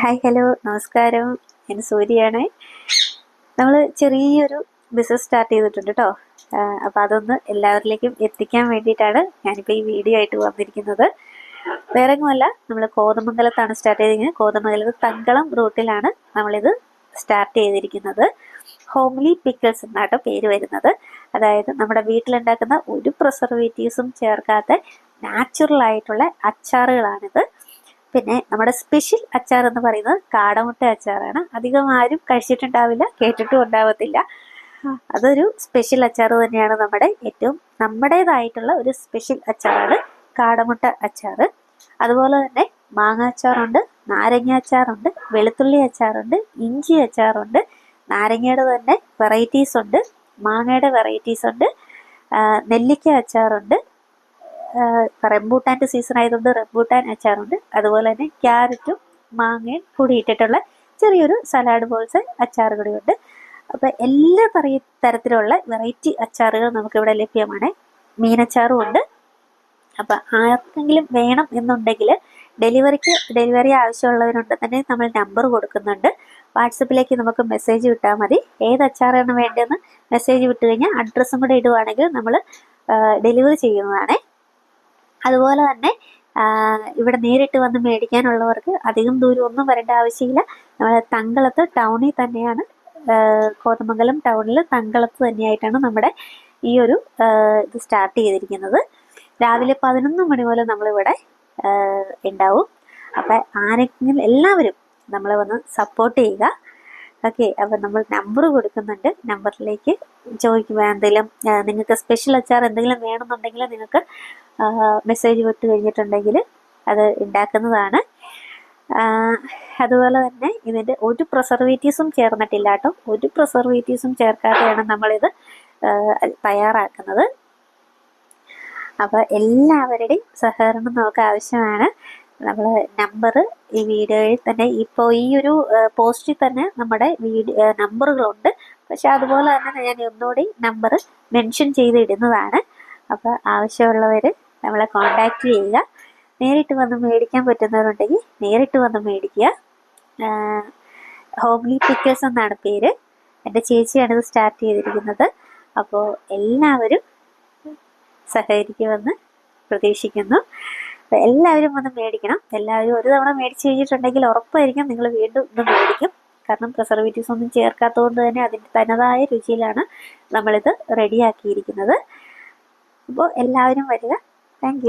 Hi hello നമസ്കാരം. ഞാൻ സൂര്യയാണ്. നമ്മൾ ചെറിയൊരു ബിസിനസ് സ്റ്റാർട്ട് ചെയ്തിട്ടുണ്ട് കേട്ടോ അപ്പോൾ അതൊന്ന് എല്ലാവരിലേക്കും എത്തിക്കാൻ വേണ്ടിയിട്ടാണ് ഞാനിപ്പോൾ ഈ വീഡിയോ ആയിട്ട് വന്നിരിക്കുന്നത്. വേറെ ഒന്നുമല്ല നമ്മൾ കോതമംഗലത്താണ് സ്റ്റാർട്ട് ചെയ്തിരിക്കുന്നത്. കോതമംഗലത്ത് തങ്കളം റൂട്ടിലാണ് നമ്മളിത് സ്റ്റാർട്ട് ചെയ്തിരിക്കുന്നത്. ഹോംലി പിക്കിൾസ് എന്നാട്ടോ പേര് വരുന്നത്. അതായത് നമ്മുടെ വീട്ടിലുണ്ടാക്കുന്ന ഒരു പ്രിസർവേറ്റീവ്സും ചേർക്കാത്ത നാച്ചുറൽ ആയിട്ടുള്ള അച്ചാറുകളാണിത്. പിന്നെ നമ്മുടെ സ്പെഷ്യൽ അച്ചാർ എന്ന് പറയുന്നത് കാടമുട്ട അച്ചാറാണ്. അധികം ആരും കഴിച്ചിട്ടുണ്ടാവില്ല കേട്ടിട്ടും ഉണ്ടാവത്തില്ല. അതൊരു സ്പെഷ്യൽ അച്ചാർ തന്നെയാണ് നമ്മുടെ ഏറ്റവും നമ്മുടേതായിട്ടുള്ള ഒരു സ്പെഷ്യൽ അച്ചാറാണ് കാടമുട്ട അച്ചാർ. അതുപോലെ തന്നെ മാങ്ങ അച്ചാറുണ്ട് നാരങ്ങ അച്ചാറുണ്ട് വെളുത്തുള്ളി അച്ചാറുണ്ട് ഇഞ്ചി അച്ചാറുണ്ട് നാരങ്ങയുടെ തന്നെ വെറൈറ്റീസ് ഉണ്ട് മാങ്ങയുടെ വെറൈറ്റീസ് ഉണ്ട് നെല്ലിക്ക അച്ചാറുണ്ട് റംബൂട്ടാന്റെ സീസൺ ആയതുകൊണ്ട് റംബൂട്ടാൻ അച്ചാറുണ്ട്. അതുപോലെ തന്നെ ക്യാരറ്റും മാങ്ങയും കൂടി ഇട്ടിട്ടുള്ള ചെറിയൊരു സലാഡ് ബോൾസ് അച്ചാർ കൂടിയുണ്ട്. അപ്പോൾ എല്ലാ പറയ തരത്തിലുള്ള വെറൈറ്റി അച്ചാറുകൾ നമുക്കിവിടെ ലഭ്യമാണ്. മീനച്ചാറും ഉണ്ട്. അപ്പോൾ ആർക്കെങ്കിലും വേണം എന്നുണ്ടെങ്കിൽ ഡെലിവറിക്ക് ഡെലിവറി ആവശ്യമുള്ളവരുണ്ട് തന്നെ നമ്മൾ നമ്പർ കൊടുക്കുന്നുണ്ട്. വാട്സപ്പിലേക്ക് നമുക്ക് മെസ്സേജ് വിട്ടാൽ മതി. ഏത് അച്ചാറാണ് വേണ്ടതെന്ന് മെസ്സേജ് വിട്ട് കഴിഞ്ഞാൽ അഡ്രസ്സും കൂടെ ഇടുവാണെങ്കിൽ നമ്മൾ ഡെലിവറി ചെയ്യുന്നതാണ്. അതുപോലെ തന്നെ ഇവിടെ നേരിട്ട് വന്ന് മേടിക്കാനുള്ളവർക്ക് അധികം ദൂരം ഒന്നും വരേണ്ട ആവശ്യമില്ല. നമ്മുടെ തങ്കളത്ത് ടൗണിൽ തന്നെയാണ് കോതമംഗലം ടൗണിൽ തങ്കളത്ത് തന്നെയായിട്ടാണ് നമ്മുടെ ഈ ഒരു ഇത് സ്റ്റാർട്ട് ചെയ്തിരിക്കുന്നത്. രാവിലെ പതിനൊന്ന് മണി മുതൽ നമ്മളിവിടെ ഉണ്ടാവും. അപ്പം ആരെങ്കിലും എല്ലാവരും നമ്മളെ വന്ന് സപ്പോർട്ട് ചെയ്യുക. ഓക്കെ അപ്പം നമ്മൾ നമ്പർ കൊടുക്കുന്നുണ്ട്. നമ്പറിലേക്ക് ചോദിക്കുമ്പോൾ എന്തെങ്കിലും നിങ്ങൾക്ക് സ്പെഷ്യൽ അച്ചാർ എന്തെങ്കിലും വേണമെന്നുണ്ടെങ്കിൽ നിങ്ങൾക്ക് മെസ്സേജ് വിട്ട് കഴിഞ്ഞിട്ടുണ്ടെങ്കിൽ അത് ഉണ്ടാക്കുന്നതാണ്. അതുപോലെ തന്നെ ഇതിന്റെ ഒരു പ്രിസർവേറ്റീവ്സും ചേർന്നിട്ടില്ല കേട്ടോ. ഒരു പ്രിസർവേറ്റീവ്സും ചേർക്കാതെയാണ് നമ്മളിത് തയ്യാറാക്കുന്നത്. അപ്പോൾ എല്ലാവരുടെയും സഹകരണം നമുക്ക് ആവശ്യമാണ്. നമ്മൾ നമ്പർ ഈ വീഡിയോയിൽ തന്നെ ഇപ്പോൾ ഈ ഒരു പോസ്റ്റിൽ തന്നെ നമ്മുടെ വീഡിയോ നമ്പറുകളുണ്ട് പക്ഷെ അതുപോലെ തന്നെ ഞാൻ ഒന്നുകൂടി നമ്പർ മെൻഷൻ ചെയ്തിടുന്നതാണ്. അപ്പോൾ ആവശ്യമുള്ളവർ നമ്മളെ കോണ്ടാക്ട് ചെയ്യുക. നേരിട്ട് വന്ന് മേടിക്കാൻ പറ്റുന്നവരുണ്ടെങ്കിൽ നേരിട്ട് വന്ന് മേടിക്കുക. ഹോംലി പിക്കേഴ്സ് എന്നാണ് പേര്. എന്റെ ചേച്ചിയാണ് ഇത് സ്റ്റാർട്ട് ചെയ്തിരിക്കുന്നത്. അപ്പോൾ എല്ലാവരും സഹകരിക്കുമെന്ന് പ്രതീക്ഷിക്കുന്നു. എല്ലാവരും ഒന്ന് മേടിക്കണം. എല്ലാവരും ഒരു തവണ മേടിച്ച് കഴിഞ്ഞിട്ടുണ്ടെങ്കിൽ ഉറപ്പായിരിക്കും നിങ്ങൾ വീണ്ടും ഇന്ന് മേടിക്കും. കാരണം പ്രിസർവേറ്റീവ്സ് ഒന്നും ചേർക്കാത്തതുകൊണ്ട് തന്നെ അതിന്റെ തനതായ രുചിയിലാണ് നമ്മളിത് റെഡിയാക്കിയിരിക്കുന്നത് അപ്പോൾ എല്ലാവരും വരിക. താങ്ക്